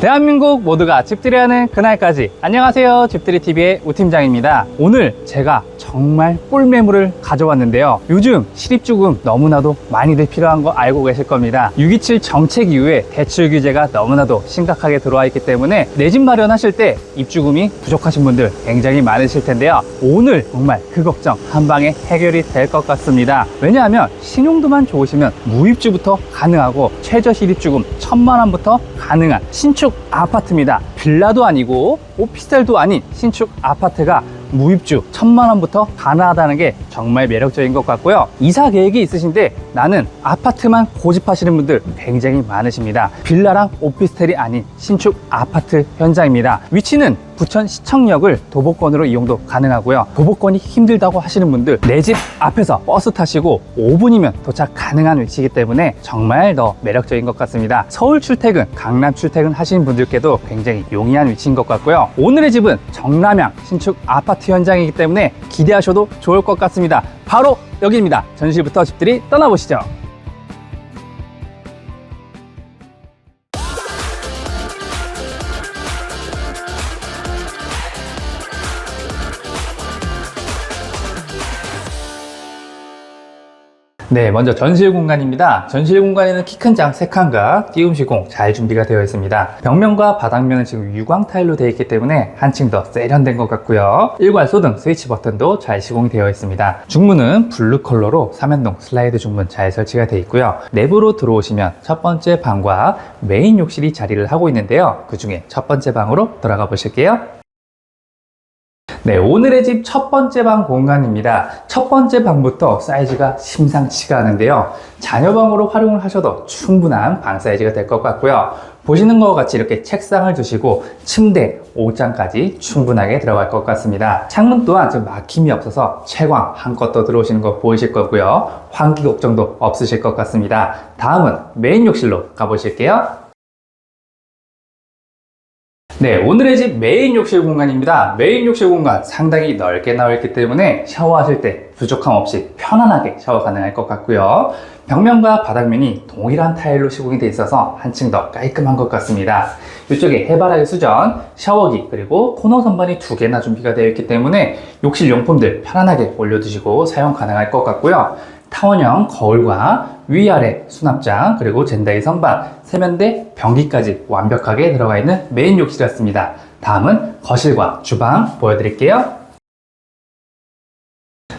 대한민국 모두가 집들이 하는 그날까지. 안녕하세요. 집들이TV의 우팀장입니다. 오늘 제가 정말 꿀매물을 가져왔는데요. 요즘 실입주금 너무나도 많이들 필요한 거 알고 계실 겁니다. 627 정책 이후에 대출 규제가 너무나도 심각하게 들어와 있기 때문에 내 집 마련하실 때 입주금이 부족하신 분들 굉장히 많으실 텐데요. 오늘 정말 그 걱정 한 방에 해결이 될 것 같습니다. 왜냐하면 신용도만 좋으시면 무입주부터 가능하고 최저 실입주금 천만 원부터 가능한 신축 아파트입니다. 빌라도 아니고 오피스텔도 아닌 신축 아파트가 무입주 천만 원부터 가능하다는 게 정말 매력적인 것 같고요. 이사 계획이 있으신데 나는 아파트만 고집하시는 분들 굉장히 많으십니다. 빌라랑 오피스텔이 아닌 신축 아파트 현장입니다. 위치는 부천 시청역을 도보권으로 이용도 가능하고요. 도보권이 힘들다고 하시는 분들 내 집 앞에서 버스 타시고 5분이면 도착 가능한 위치이기 때문에 정말 더 매력적인 것 같습니다. 서울 출퇴근, 강남 출퇴근 하시는 분들께도 굉장히 용이한 위치인 것 같고요. 오늘의 집은 정남향 신축 아파트 현장이기 때문에 기대하셔도 좋을 것 같습니다. 바로 여기입니다. 전시부터 집들이 떠나보시죠. 네, 먼저 전실 공간입니다. 전실 공간에는 키 큰 장 3칸과 띄움 시공 잘 준비가 되어 있습니다. 벽면과 바닥면은 지금 유광 타일로 되어 있기 때문에 한층 더 세련된 것 같고요. 일괄 소등 스위치 버튼도 잘 시공이 되어 있습니다. 중문은 블루 컬러로 삼연동 슬라이드 중문 잘 설치가 되어 있고요. 내부로 들어오시면 첫 번째 방과 메인 욕실이 자리를 하고 있는데요. 그 중에 첫 번째 방으로 들어가 보실게요. 네, 오늘의 집 첫 번째 방 공간입니다. 첫 번째 방부터 사이즈가 심상치가 않은데요. 자녀방으로 활용을 하셔도 충분한 방 사이즈가 될 것 같고요. 보시는 것과 같이 이렇게 책상을 두시고 침대, 옷장까지 충분하게 들어갈 것 같습니다. 창문 또한 좀 막힘이 없어서 채광 한껏 더 들어오시는 거 보이실 거고요. 환기 걱정도 없으실 것 같습니다. 다음은 메인 욕실로 가보실게요. 네, 오늘의 집 메인 욕실 공간입니다. 메인 욕실 공간 상당히 넓게 나와 있기 때문에 샤워하실 때 부족함 없이 편안하게 샤워 가능할 것 같고요. 벽면과 바닥면이 동일한 타일로 시공이 되어 있어서 한층 더 깔끔한 것 같습니다. 이쪽에 해바라기 수전, 샤워기, 그리고 코너 선반이 두 개나 준비가 되어 있기 때문에 욕실 용품들 편안하게 올려두시고 사용 가능할 것 같고요. 타원형 거울과 위아래 수납장 그리고 젠다이 선반 세면대 변기까지 완벽하게 들어가 있는 메인 욕실이었습니다. 다음은 거실과 주방 보여드릴게요.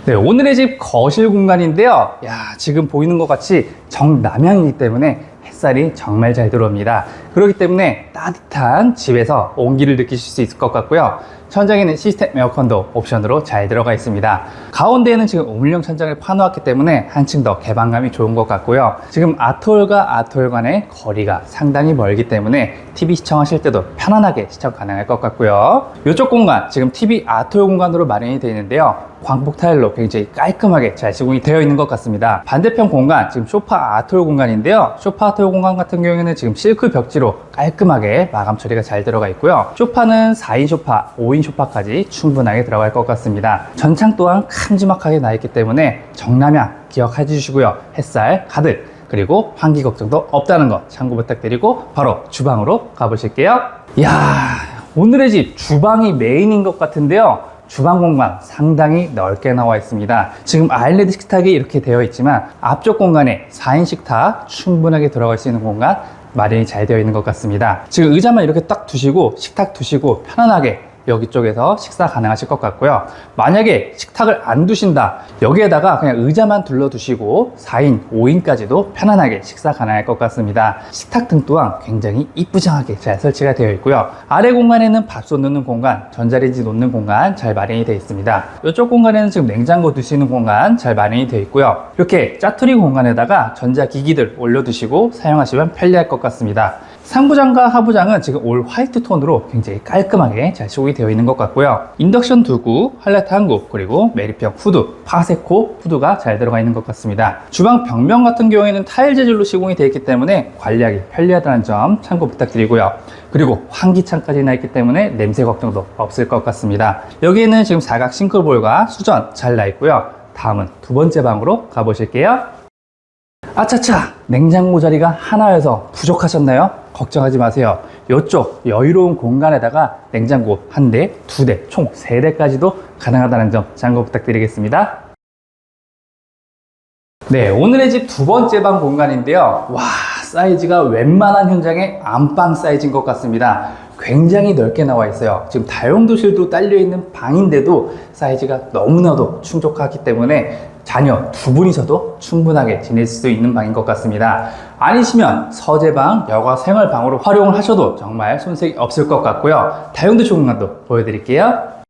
네, 오늘의 집 거실 공간인데요. 야, 지금 보이는 것 같이 정남향이기 때문에 햇살이 정말 잘 들어옵니다. 그렇기 때문에 따뜻한 집에서 온기를 느끼실 수 있을 것 같고요. 천장에는 시스템 에어컨도 옵션으로 잘 들어가 있습니다. 가운데에는 지금 우물형 천장을 파놓았기 때문에 한층 더 개방감이 좋은 것 같고요. 지금 아트홀과 아트홀 간의 거리가 상당히 멀기 때문에 TV 시청하실 때도 편안하게 시청 가능할 것 같고요. 이쪽 공간, 지금 TV 아트홀 공간으로 마련이 되어 있는데요. 광폭 타일로 굉장히 깔끔하게 잘 시공이 되어 있는 것 같습니다. 반대편 공간, 지금 소파 아트홀 공간인데요. 소파 아트홀 공간 같은 경우에는 지금 실크 벽지로 깔끔하게 마감 처리가 잘 들어가 있고요. 소파는 4인 소파, 5인 소파까지 충분하게 들어갈 것 같습니다. 전창 또한 큼지막하게 나 있기 때문에 정남향 기억해 주시고요. 햇살 가득 그리고 환기 걱정도 없다는 거 참고 부탁드리고 바로 주방으로 가보실게요. 이야 오늘의 집 주방이 메인인 것 같은데요. 주방 공간 상당히 넓게 나와 있습니다. 지금 아일랜드 식탁이 이렇게 되어 있지만 앞쪽 공간에 4인 식탁 충분하게 들어갈 수 있는 공간 마련이 잘 되어 있는 것 같습니다. 지금 의자만 이렇게 딱 두시고 식탁 두시고 편안하게 여기 쪽에서 식사 가능하실 것 같고요. 만약에 식탁을 안 두신다. 여기에다가 그냥 의자만 둘러두시고 4인, 5인까지도 편안하게 식사 가능할 것 같습니다. 식탁 등 또한 굉장히 이쁘장하게 잘 설치가 되어 있고요. 아래 공간에는 밥솥 넣는 공간, 전자레인지 놓는 공간 잘 마련이 되어 있습니다. 이쪽 공간에는 지금 냉장고 두시는 공간 잘 마련이 되어 있고요. 이렇게 짜투리 공간에다가 전자기기들 올려두시고 사용하시면 편리할 것 같습니다. 상부장과 하부장은 지금 올 화이트 톤으로 굉장히 깔끔하게 잘 시공이 되어 있는 것 같고요. 인덕션 두구, 할레트 한구, 그리고 메리평 후드, 파세코 후드가 잘 들어가 있는 것 같습니다. 주방 벽면 같은 경우에는 타일 재질로 시공이 되어 있기 때문에 관리하기 편리하다는 점 참고 부탁드리고요. 그리고 환기창까지 나 있기 때문에 냄새 걱정도 없을 것 같습니다. 여기에는 지금 사각 싱크볼과 수전 잘 나 있고요. 다음은 두 번째 방으로 가보실게요. 아차차 냉장고 자리가 하나여서 부족하셨나요? 걱정하지 마세요 이쪽 여유로운 공간에다가 냉장고 한 대, 두 대, 총 세 대까지도 가능하다는 점 참고 부탁드리겠습니다. 네, 오늘의 집 두 번째 방 공간인데요. 와, 사이즈가 웬만한 현장의 안방 사이즈인 것 같습니다. 굉장히 넓게 나와 있어요. 지금 다용도실도 딸려 있는 방인데도 사이즈가 너무나도 충족하기 때문에 자녀 두 분이서도 충분하게 지낼 수 있는 방인 것 같습니다. 아니시면 서재방, 여가 생활방으로 활용을 하셔도 정말 손색이 없을 것 같고요. 다용도실 공간도 보여드릴게요.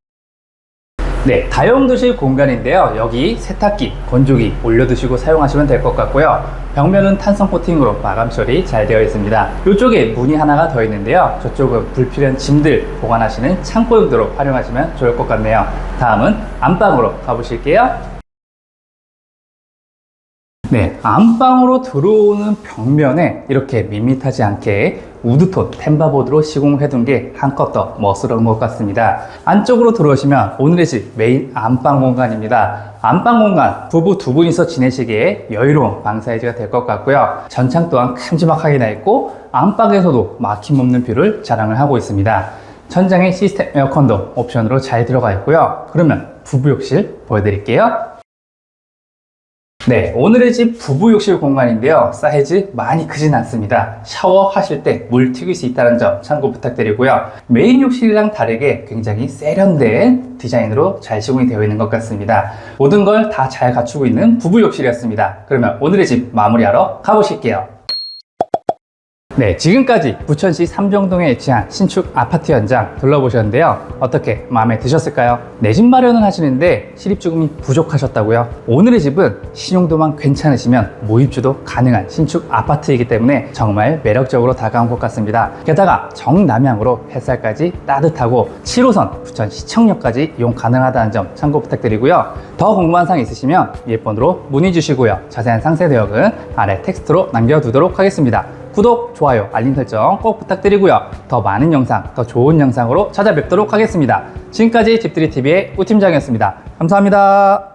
네, 다용도실 공간인데요. 여기 세탁기, 건조기 올려두시고 사용하시면 될 것 같고요. 벽면은 탄성 코팅으로 마감 처리 잘 되어 있습니다. 이쪽에 문이 하나가 더 있는데요. 저쪽은 불필요한 짐들 보관하시는 창고 용도로 활용하시면 좋을 것 같네요. 다음은 안방으로 가보실게요. 네, 안방으로 들어오는 벽면에 이렇게 밋밋하지 않게 우드톤 템바보드로 시공해둔 게 한껏 더 멋스러운 것 같습니다. 안쪽으로 들어오시면 오늘의 집 메인 안방 공간입니다. 안방 공간 부부 두 분이서 지내시기에 여유로운 방 사이즈가 될 것 같고요. 전창 또한 큼지막하게 나 있고 안방에서도 막힘없는 뷰를 자랑을 하고 있습니다. 천장에 시스템 에어컨도 옵션으로 잘 들어가 있고요. 그러면 부부 욕실 보여드릴게요. 네, 오늘의 집 부부 욕실 공간인데요. 사이즈 많이 크진 않습니다. 샤워하실 때 물 튀길 수 있다는 점 참고 부탁드리고요. 메인 욕실이랑 다르게 굉장히 세련된 디자인으로 잘 시공이 되어 있는 것 같습니다. 모든 걸 다 잘 갖추고 있는 부부 욕실이었습니다. 그러면 오늘의 집 마무리하러 가보실게요. 네, 지금까지 부천시 삼정동에 위치한 신축 아파트 현장 둘러보셨는데요. 어떻게 마음에 드셨을까요? 내 집 마련을 하시는데 실입주금이 부족하셨다고요? 오늘의 집은 신용도만 괜찮으시면 모입주도 가능한 신축 아파트이기 때문에 정말 매력적으로 다가온 것 같습니다. 게다가 정남향으로 햇살까지 따뜻하고 7호선 부천시청역까지 이용 가능하다는 점 참고 부탁드리고요. 더 궁금한 사항 있으시면 위에 번호로 문의 주시고요. 자세한 상세 내역은 아래 텍스트로 남겨두도록 하겠습니다. 구독, 좋아요, 알림 설정 꼭 부탁드리고요. 더 많은 영상, 더 좋은 영상으로 찾아뵙도록 하겠습니다. 지금까지 집들이TV의 우팀장이었습니다. 감사합니다.